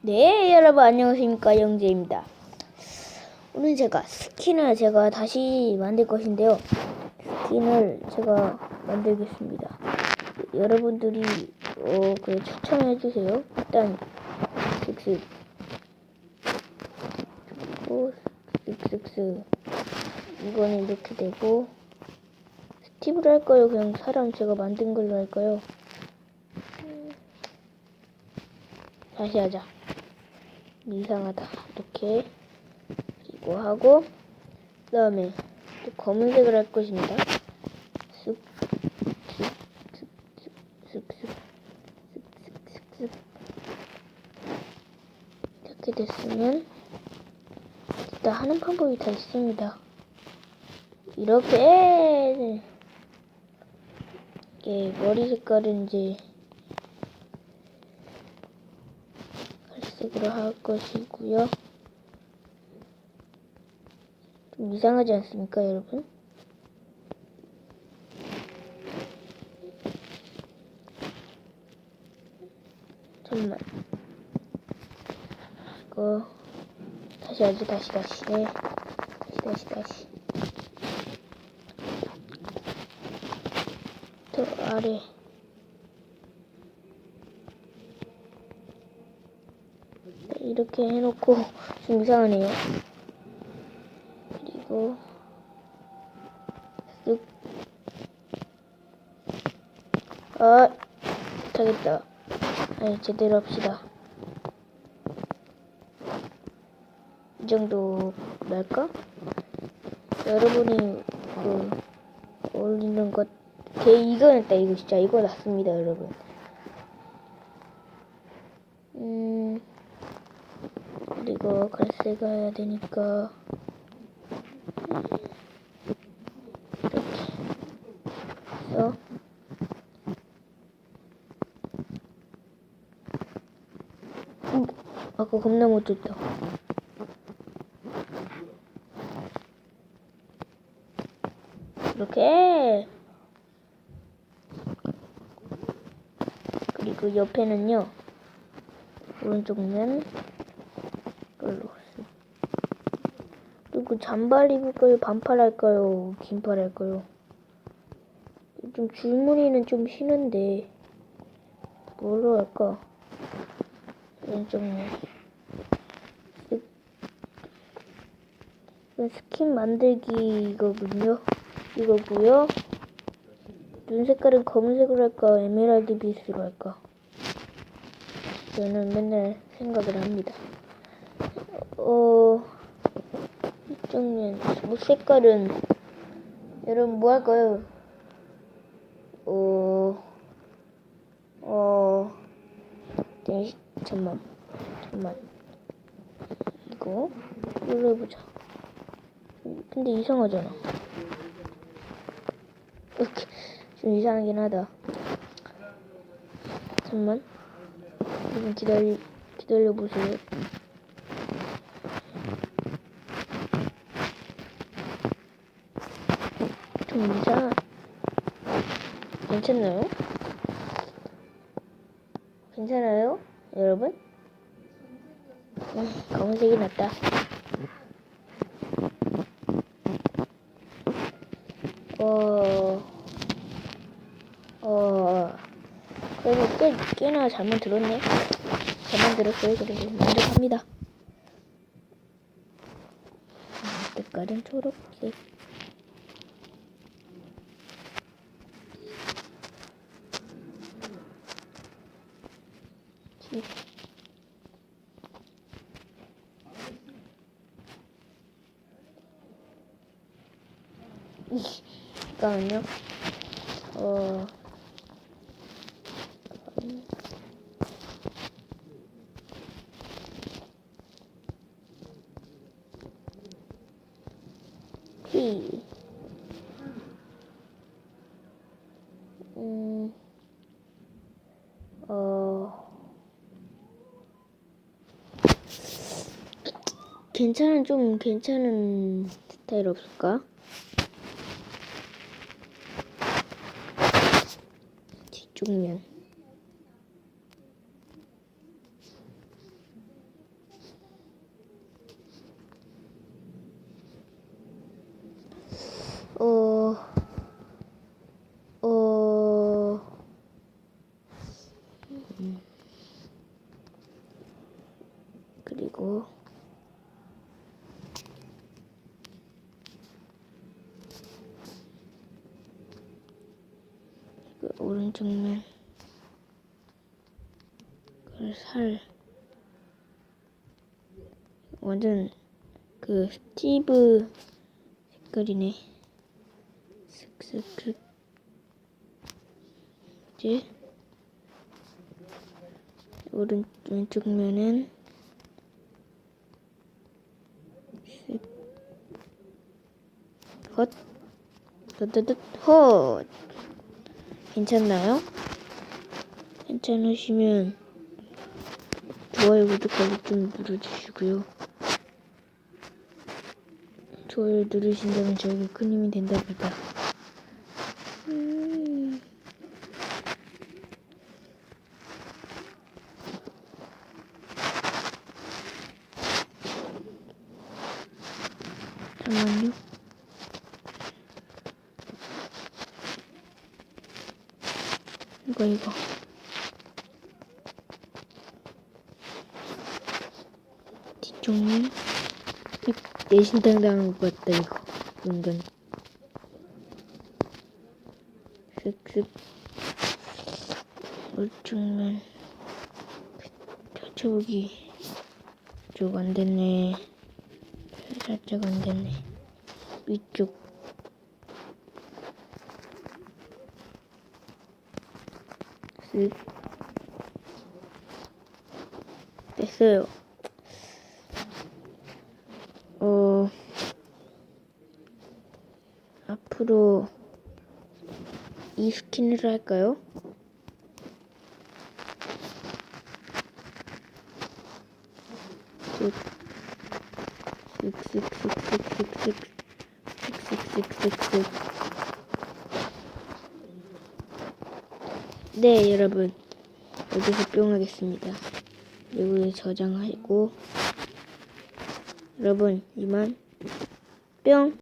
네, 여러분 안녕하십니까 영재입니다. 오늘 제가 스킨을 제가 다시 만들 것인데요. 스킨을 제가 만들겠습니다. 여러분들이 어, 그 추천해 주세요. 일단 슥슥 그리고 슥슥슥 이거는 이렇게 되고 스티브를 할까요? 그냥 사람 제가 만든 걸로 할까요? 음, 다시 하자. 이상하다. 이렇게 그리고 하고 그 다음에 또 검은색을 할 것입니다. 이렇게 됐으면 일단 하는 방법이 다 있습니다. 이렇게 이게 머리 이제 갈색으로 할 것이고요. 좀 이상하지 않습니까, 여러분? 잠깐만. 이거 다시 하지, 다시, 다시. 네. 다시, 다시, 다시. 더 아래. 이렇게 해놓고 좀 이상하네요. 그리고 쓱. 아, 못하겠다. 아니, 제대로 합시다. 이 정도 날까? 여러분이 그 어울리는 것, 개 이거 냈다 이거 진짜 이거 낫습니다, 여러분. 음. 그리고 갈색 해야 되니까. 이렇게 해서. 음, 아까 겁나 못했다. 이렇게. 그리고 옆에는요 오른쪽 면 걸로 그리고 잠발 입을까요? 반팔 할까요? 긴팔 할까요? 좀 줄무늬는 좀 싫은데 뭘로 할까? 이건 스킨 만들기 이거군요. 이거고요. 눈 색깔은 검은색으로 할까? 에메랄드 빛으로 할까? 저는 맨날 생각을 합니다. 어, 이쪽면 옷 색깔은 여러분 뭐 할까요? 어, 어, 네, 잠만, 잠만. 이거 이걸로 해보자. 근데 이상하잖아. 이렇게 좀 이상하긴 하다. 잠만. 기다려 기다려 보세요. 좀 이상 괜찮나요? 괜찮아요, 여러분? 음, 검은색이 낫다. 어, 어, 그래도 꽤, 꽤나 잘못 들었네. 잘못 들었어요. 그래도 만족합니다. 음, 색깔은 초록색. 지- 잠깐만요. 어. P. 음. 어. 괜찮은 좀 괜찮은 스타일 없을까? 뒤쪽 면. 그리고 그 오른쪽면 그살 완전 그 스티브 색깔이네. 슥슥슥. 이제 오른 왼쪽 면은 슥. 헛. 헛헛헛 헛. 괜찮나요? 괜찮으시면 좋아요 구독하기 좀 눌러주시고요. 좋아요 누르신다면 저에게 큰 힘이 된답니다. 음. 잠깐만요. 이거 이거. 뒤쪽면 내신당 당한 것 같다 이거. 은근. 슥슥. 우측면 펼쳐보기. 쪽 안됐네. 살짝 안됐네. 위쪽 슥 됐어요 어, 앞으로 이 스킨을 할까요? 쓱쓱쓱쓱쓱쓱쓱쓱쓱쓱쓱 네 여러분. 여기서 뿅 하겠습니다. 그리고 저장하고. 여러분 이만. 뿅